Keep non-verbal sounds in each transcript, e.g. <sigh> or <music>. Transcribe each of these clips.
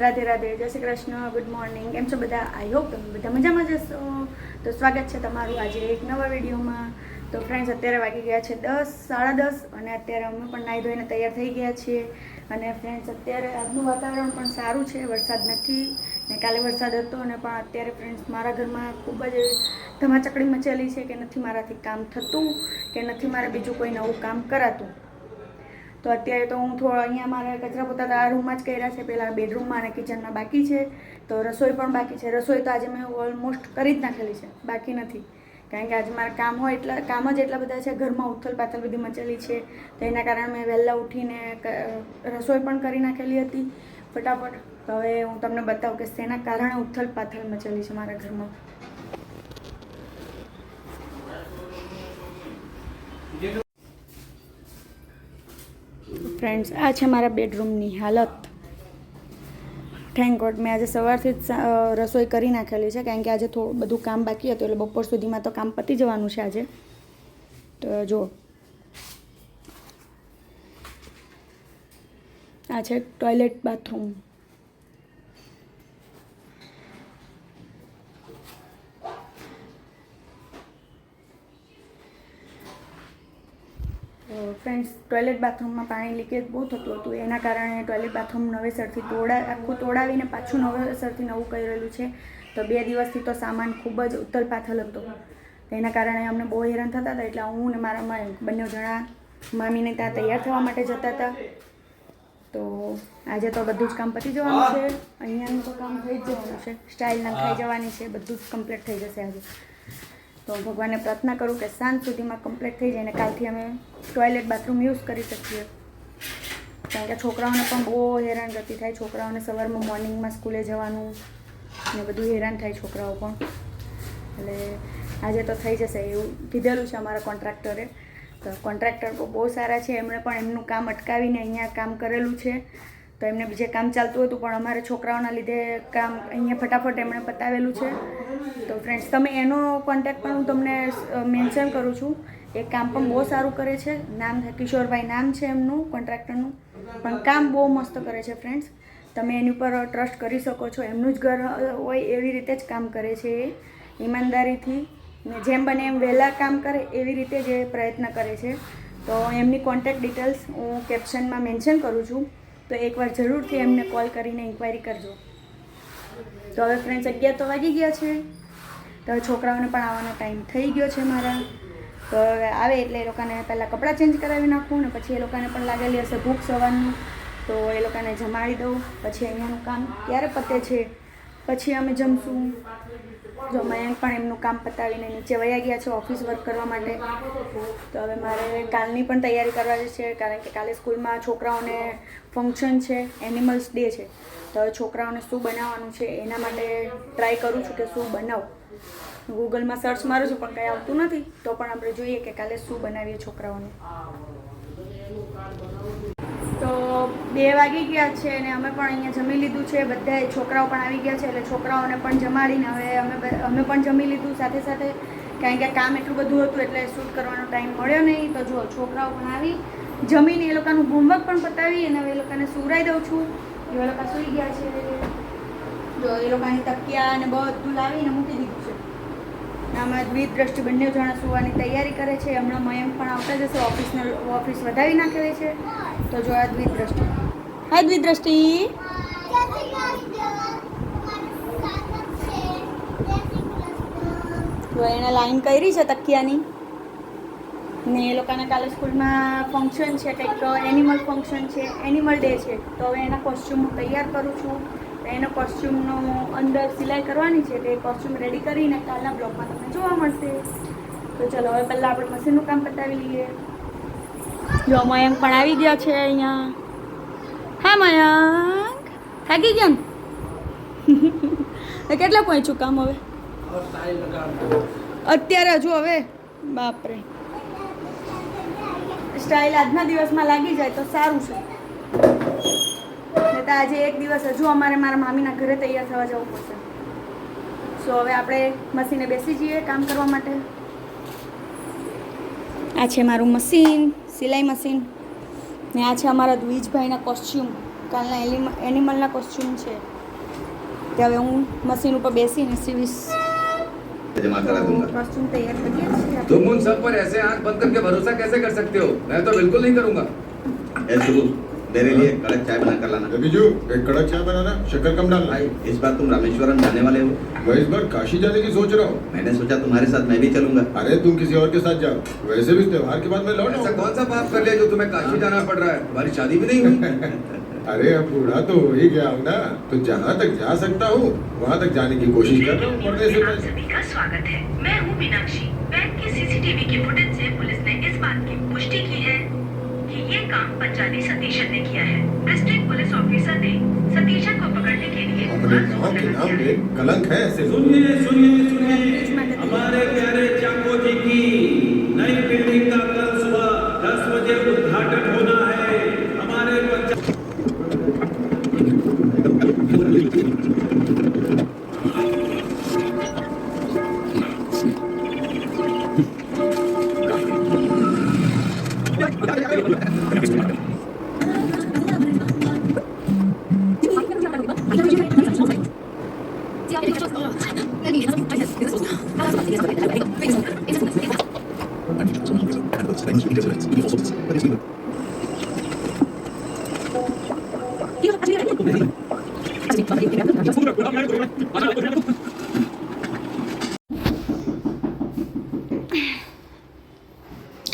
રાધે રાધે, જય Shri Krishna good morning કેમ છો બધા? આઈ હોપ તમે બધા મજામાં જશો તો સ્વાગત છે તમારું આજે એક નવા વિડીયોમાં. તો ફ્રેન્ડ્સ અત્યારે વાગી ગયા છે દસ, સાડા દસ, અને અત્યારે અમે પણ નાહી ધોઈને તૈયાર થઈ ગયા છીએ. અને ફ્રેન્ડ્સ અત્યારે આજનું વાતાવરણ પણ સારું છે, વરસાદ નથી. ને કાલે વરસાદ હતો અને પણ અત્યારે ફ્રેન્ડ્સ મારા ઘરમાં ખૂબ જ ધમાચકડી મચેલી છે કે નથી મારાથી કામ થતું, કે નથી મારે બીજું કોઈ નવું કામ કરાતું. તો અત્યારે તો હું થોડો અહીંયા મારે કચરા પોતા આ રૂમમાં જ કર્યા છે. પહેલાં બેડરૂમમાં અને કિચનમાં બાકી છે. તો રસોઈ પણ બાકી છે. રસોઈ તો આજે મેં ઓલમોસ્ટ કરી જ નાખેલી છે. બાકી નથી. કારણ કે આજે મારા કામ હોય એટલા, કામ જ એટલા બધા છે. ઘરમાં ઉથલ પાથલ બધી મચેલી છે. તો એના કારણે મેં વહેલા ઉઠીને રસોઈ પણ કરી નાખેલી હતી. ફટાફટ. તો હવે હું તમને બતાવું કે શેના કારણે ઉથલ પાથલ મચેલી છે મારા ઘરમાં. ફ્રેન્ડ્સ આ છે મારા બેડરૂમની હાલત. થેન્ક ગોડ મેં આજે સવારથી જ રસોઈ કરી નાખેલી છે, કારણ કે આજે થોડું બધું કામ બાકી હતું, એટલે બપોર સુધીમાં તો કામ પતી જવાનું છે આજે. તો જો આ છે ટોયલેટ બાથરૂમ ફ્રેન્ડ્સ ટોયલેટ બાથરૂમમાં પાણી લીકેજ બહુ થતું હતું. એના કારણે ટોયલેટ બાથરૂમ નવેસરથી તોડા, આખું તોડાવીને પાછું નવેસરથી નવું કરેલું છે. તો બે દિવસથી તો સામાન ખૂબ જ ઉથલ પાથલ હતો. એના કારણે અમને બહુ હેરાન થતા હતા. એટલે હું ને મારા બંને જણા, મામીને ત્યાં તૈયાર થવા માટે જતા હતા. તો આજે તો બધું જ કામ પતી જવાનું છે. અહીંયાનું તો કામ થઈ જ જવાનું છે. સ્ટાઇલ નખાઈ જવાની છે. બધું જ કમ્પ્લીટ થઈ જશે આજે. તો ભગવાનને પ્રાર્થના કરું કે સાંજ સુધીમાં કમ્પ્લીટ થઈ જાય ને કાલથી અમે ટોયલેટ બાથરૂમ યુઝ કરી શકીએ. કારણ કે છોકરાઓને પણ બહુ હેરાનગતિ થાય. છોકરાઓને સવારમાં મોર્નિંગમાં સ્કૂલે જવાનું ને બધું હેરાન થાય છોકરાઓ પણ. એટલે આજે તો થઈ જશે એવું કીધેલું છે અમારા કોન્ટ્રાક્ટરે તો કોન્ટ્રાક્ટર બહુ સારા છે. એમણે પણ એમનું કામ અટકાવીને અહીંયા કામ કરેલું છે. તો એમને બીજે કામ ચાલતું હતું, પણ અમારે છોકરાઓના લીધે કામ અહીંયા ફટાફટ એમણે પતાવેલું છે. તો ફ્રેન્ડ્સ તમે એનો કોન્ટેક્ટ પણ હું તમને મેન્શન કરું છું. એ કામ પણ બહુ સારું કરે છે. નામ કિશોરભાઈ નામ છે એમનું કોન્ટ્રાક્ટરનું પણ કામ બહુ મસ્ત કરે છે ફ્રેન્ડ્સ તમે એની ઉપર ટ્રસ્ટ કરી શકો છો. એમનું જ ઘર હોય એવી રીતે જ કામ કરે છે એ. ઈમાનદારીથી. ને જેમ બને એમ વહેલા કામ કરે, એવી રીતે જ એ પ્રયત્ન કરે છે. તો એમની કોન્ટેક્ટ ડિટેલ્સ હું કેપ્શનમાં મેન્શન કરું છું. તો એકવાર જરૂરથી એમને કોલ કરીને ઇન્ક્વાયરી કરજો. તો હવે ફ્રેન્ડ્સ અગિયાર તો વાગી ગયા છે. તો હવે છોકરાઓને પણ આવવાનો ટાઈમ થઈ ગયો છે મારા. તો હવે આવે એટલે એ લોકોને પહેલાં કપડાં ચેન્જ કરાવી નાખું ને પછી એ લોકોને પણ લાગેલી હશે ભૂખ સવારની. તો એ લોકોને જમાડી દઉં. પછી અહીંયાનું કામ ક્યારે પતે છે? પછી અમે જમશું. જો મયંક પણ એમનું કામ પતાવીને નીચે વયા ગયા છે ઓફિસ વર્ક કરવા માટે. તો હવે મારે કાલની પણ તૈયારી કરવા છે, કારણ કે કાલે સ્કૂલમાં છોકરાઓને ફંક્શન છે એનિમલ્સ ડે છે. તો હવે છોકરાઓને શું બનાવવાનું છે, એના માટે ટ્રાય કરું છું કે શું બનાવું. ગૂગલમાં સર્ચ મારું છું, પણ કંઈ આવતું નથી. તો પણ આપણે જોઈએ કે કાલે શું બનાવીએ છોકરાઓને. તો બે વાગી ગયા છે અને અમે પણ અહીંયા જમી લીધું છે. બધા છોકરાઓ પણ આવી ગયા છે એટલે છોકરાઓને પણ જમાડીને હવે અમે અમે પણ જમી લીધું. સાથે સાથે કારણ કે કામ એટલું બધું હતું એટલે શૂટ કરવાનો ટાઈમ મળ્યો નહીં. તો જો છોકરાઓ પણ આવી. જમીને એ લોકોનું હોમવર્ક પણ પતાવી અને હવે એ લોકોને સુવરાઈ દઉં છું. એ લોકો સૂઈ ગયા છે. જો એ લોકોની તકિયા અને બધું લાવીને મૂકી દીધું આમાં દ્વિત દ્રષ્ટિ બંને જણા સુવાની તૈયારી કરે છે. હમણાં મયંક પણ આવતા જશે ઓફિસને ઓફિસ વધાવી નાખેલી છે. તો જો આ દ્વિત દ્રષ્ટિ હાય દ્વિત દ્રષ્ટિ તો એણે લાઈન કરી છે તકિયાની. ને એ લોકોને કાલે સ્કૂલમાં ફંક્શન છે કંઈક એનિમલ ફંક્શન છે એનિમલ ડે છે. તો હવે એના કોસ્ચ્યુમ હું તૈયાર કરું છું. એનો કોસ્ચ્યુમનો અંદર સિલાઈ કરવાની છે તે કોસ્ચ્યુમ રેડી કરીને કાલના બ્લોગમાં તમને જોવા મળશે. તો ચલો, હવે પહેલાં આપણે મશીનનું કામ પતાવી લઈએ. જો, મયંક પણ આવી ગયા છે અહીંયા. હા, મયંક. થાકી ગયા ને? <laughs> કેટલા પહોંચ્યું કામ હવે? અત્યારે હજુ હવે? બાપરે. સ્ટાઇલ આજના દિવસમાં લાગી જાય તો સારું છે. નહીં તો આજે એક દિવસ હજુ અમારે મારા મામીના ઘરે તૈયાર થવા જવું પડશે સો હવે આપણે મશીને બેસી જઈએ કામ કરવા માટે આ છે મારું મશીન સિલાઈ મશીન ને આ છે અમારા દ્વિજભાઈના કોસ્ચ્યુમ કાલના એનિમલ એનિમલના કોસ્ચ્યુમ છે તે હવે હું મશીન ઉપર બેસીને સીવીશ जमा करा दूंगा કોસ્ચ્યુમ તૈયાર કરીએ છીએ तुम उन सब पर ऐसे आंख बंद करके भरोसा कैसे कर सकते हो मैं तो बिल्कुल नहीं करूंगा ए सुबह मेरे लिए कड़क चाय बना कर लाना बीजू एक कड़क चाय बनाना शक्कर कम डालना। भाई इस बार तुम रामेश्वरम जाने वाले हो। मैं इस बार काशी जाने की सोच रहा हूँ। मैंने सोचा तुम्हारे साथ मैं भी चलूँगा। अरे तुम किसी और के साथ जाओ। वैसे भी त्योहार के बाद मैं लौट। ऐसा कौन सा पाप कर लिया जो तुम्हें काशी जाना पड़ रहा है? तुम्हारी शादी भी नहीं हुई। <laughs> अरे अब बूढ़ा तो हो ही गया हूँ ना। तो जहाँ तक जा सकता हूँ वहाँ तक जाने की कोशिश कर रहा हूँ पढ़ने से पहले। का स्वागत है। मैं हूँ मीनाक्षी। बैंक के सीसीटीवी की फुटेज से पुलिस ने इस बात की पुष्टि की है काम पंजाबी सतीशन ने किया है। डिस्ट्रिक्ट पुलिस ऑफिसर ने सतीशन को पकड़ने के लिए अपने गाँव के नाम पे कलंक है सुनिए सुनिए सुनिए। हमारे प्यारे चाको जी की नई बिल्डिंग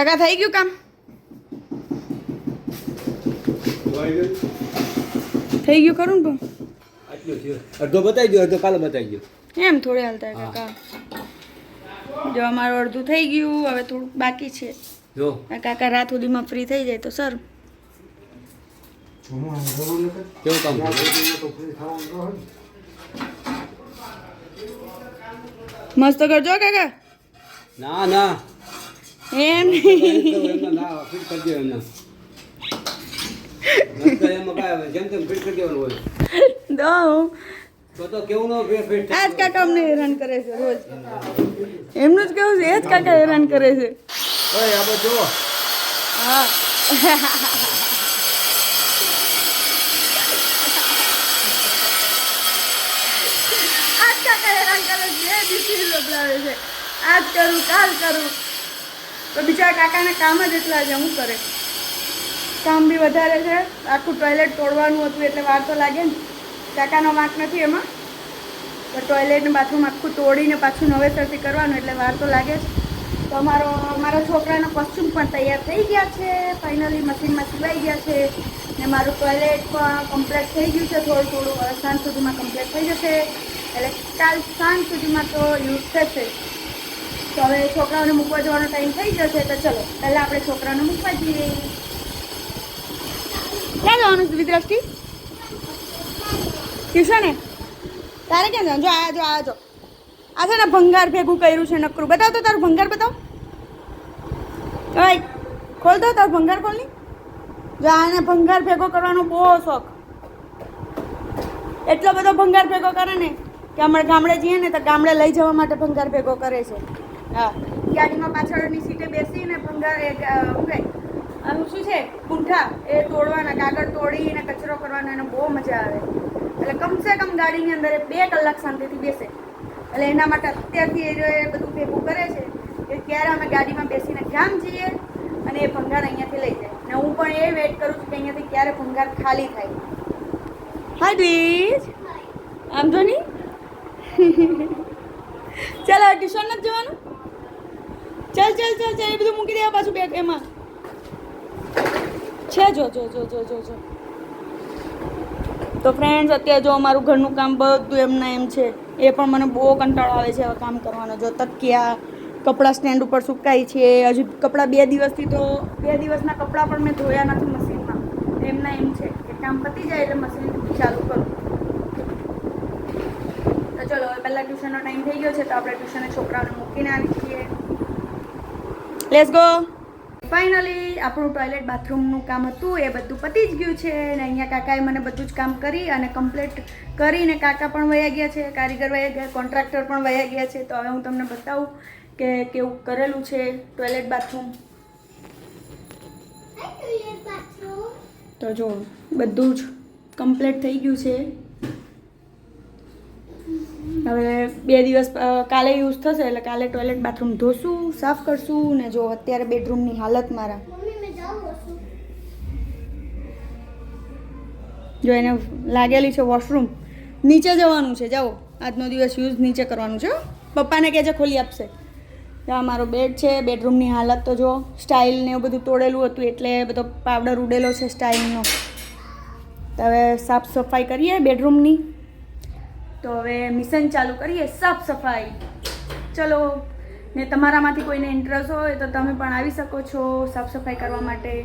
કાકા થઈ ગયું કામ? થઈ ગયું ખરું ને અડધો બતાવી ગયો અડધો કાલે બતાવી ગયો એમ થોડે હાલતા કાકા. જો અમારું અડધું થઈ ગયું હવે થોડુંક બાકી છે. જો. કાકા રાત સુધીમાં ફ્રી થઈ જાય તો સર. કેવું કામ? મસ્ત કરજો કાકા. ના ના. એમ એમને ના ફિટ કરી દો એમને નહીંતર એમાં કાંઈ આવે, જેમ તેમ ફિટ કરી દેવાનું હોય. દઉં. તો તો કેવું ન ફિટ ફિટ આ જ કાકા અમને હેરાન કરે છે રોજ. એમનું જ કેવું છે એ જ કાકા હેરાન કરે છે. હા. આજ કાકા હેરાન કરે છે. આજ કરું કાલ કરું. તો બિચારા કાકાને કામ જ એટલા છે શું કરે. કામ બી વધારે છે. આખું ટોયલેટ તોડવાનું હતું એટલે વાર તો લાગે ને. કાકાનો વાંક નથી એમાં. તો ટોયલેટ બાથરૂમ આખું તોડીને પાછું નવેસરથી કરવાનું એટલે વાર તો લાગે જ. તો અમારો મારા છોકરાનો કોસ્ચ્યુમ પણ તૈયાર થઈ ગયા છે. ફાઇનલી મશીનમાં સિવાઈ ગયા છે. ને મારું ટોયલેટ પણ કમ્પ્લીટ થઈ ગયું છે. થોડું થોડું સાંજ સુધીમાં કમ્પ્લીટ થઈ જશે. એટલે કાલ સાંજ સુધીમાં તો યુઝ થશે. તો હવે છોકરાઓને મૂકવા જવાનો ટાઈમ થઈ જશે તો ચલો, પહેલાં આપણે છોકરાઓને મૂકવા જઈએ. ક્યાં જવાનું છે વિદ્રાષ્ટિ ટ્યુશને તારે ક્યાં જવાનું? જો, આ જો આ જો. આ છે ને ભંગાર ભેગું કર્યું છે નકરું. બતાવ તો તારું ભંગાર બતાવ. ભાઈ ખોલ દો તારું ભંગાર ખોલની જો, આને ભંગાર ભેગો કરવાનો બહુ શોખ. એટલો બધો ભંગાર ભેગો કરે ને કે હમણાં ગામડે જઈએ ને તો ગામડે લઈ જવા માટે ભંગાર ભેગો કરે છે. ગાડીમાં પાછળની સીટે બેસીને ભંગાર શું આનું શું છે? પૂંઠા એ તોડવાના, કાગળ તોડીને કચરો કરવાનો, એને બહુ મજા આવે. એટલે કમસે કમ ગાડીની અંદર બે કલાક શાંતિથી બેસે. એટલે એના માટે અત્યારથી એ બધું ભેગું કરે છે કે ક્યારે અમે ગાડીમાં બેસીને ગામ જઈએ અને એ ભંગાર અહીંયાથી લઈ જાય. ને હું પણ એ વેઇટ કરું છું કે અહીંયાથી ક્યારે ભંગાર ખાલી થાય. હા દીજ આમ તો નહીં? <laughs> ચાલો ટ્યુશન નથી જવાનું? ચાલ ચાલ ચાલ ચાલ, એ બધું મૂકી દેવા પાછું બેગ એમાં. છે, જો જો જો જો જો જો. તો ફ્રેન્ડ્સ અત્યારે જો અમારું ઘરનું કામ બધું એમના એમ છે. એ પણ મને બહુ કંટાળો આવે છે હવે કામ કરવાનો. જો તકિયા કપડાં સ્ટેન્ડ ઉપર સુકાય છે. હજુ કપડાં બે દિવસથી તો, બે દિવસના કપડાં પણ મેં ધોયા નથી મશીનમાં. એમના એમ છે કે કામ પતી જાય એટલે મશીન ચાલુ કરું. તો ચલો, હવે પહેલાં ટ્યુશનનો ટાઈમ થઈ ગયો છે, તો આપણે ટ્યુશને છોકરાઓને મૂકીને આવી લેટ્સ ગો ફાઇનલી આપણું ટોયલેટ બાથરૂમનું કામ હતું એ બધું પતી જ ગયું છે અને અહીંયા કાકાએ મને બધું જ કામ કરી અને કમ્પ્લીટ કરીને કાકા પણ વયા ગયા છે કારીગર વયા ગયા કોન્ટ્રાક્ટર પણ વયા ગયા છે. તો હવે હું તમને બતાવું કે કેવું કરેલું છે ટોયલેટ બાથરૂમ તો જો બધું જ કમ્પ્લીટ થઈ ગયું છે. હવે બે દિવસ કાલે યુઝ થશે એટલે કાલે ટોયલેટ બાથરૂમ ધોશું સાફ કરશું ને જો અત્યારે બેડરૂમની હાલત મારા. જો એને લાગેલી છે વોશરૂમ. નીચે જવાનું છે જાઓ. આજનો દિવસ યુઝ નીચે કરવાનું છે પપ્પાને કહેજે ખોલી આપશે. આ મારો બેડ છે બેડરૂમની હાલત તો જો સ્ટાઇલ ને એવું બધું તોડેલું હતું એટલે બધો પાવડર ઉડેલો છે સ્ટાઇલનો તો હવે સાફ સફાઈ કરીએ બેડરૂમની તો હવે મિશન ચાલુ કરીએ, સાફ સફાઈ. ચલો, ને તમારામાંથી કોઈને ઇન્ટરેસ્ટ હોય તો તમે પણ આવી શકો છો સાફ સફાઈ કરવા માટે.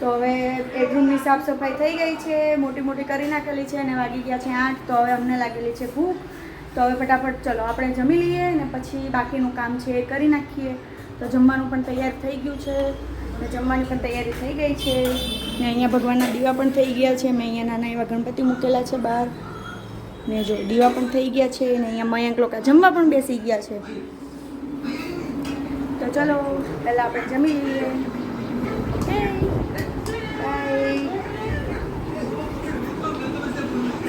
તો હવે બેડરૂમની સાફ સફાઈ થઈ ગઈ છે, મોટી મોટી કરી નાખેલી છે અને વાગી ગયા છે આઠ, તો હવે અમને લાગેલી છે ભૂખ. તો હવે ફટાફટ ચલો, આપણે જમી લઈએ ને પછી બાકીનું કામ છે એ કરી નાખીએ. તો જમવાનું પણ તૈયાર થઈ ગયું છે અને જમવાની પણ તૈયારી થઈ ગઈ છે. ને અહીંયા ભગવાનના દીવા પણ થઈ ગયા છે, મેં અહીંયા નાના એવા ગણપતિ મૂકેલા છે બહાર. ને જો, દીવા પણ થઈ ગયા છે ને અહીંયા મયંક લોકો જમવા પણ બેસી ગયા છે. તો ચલો, પહેલાં આપણે જમી લઈએ.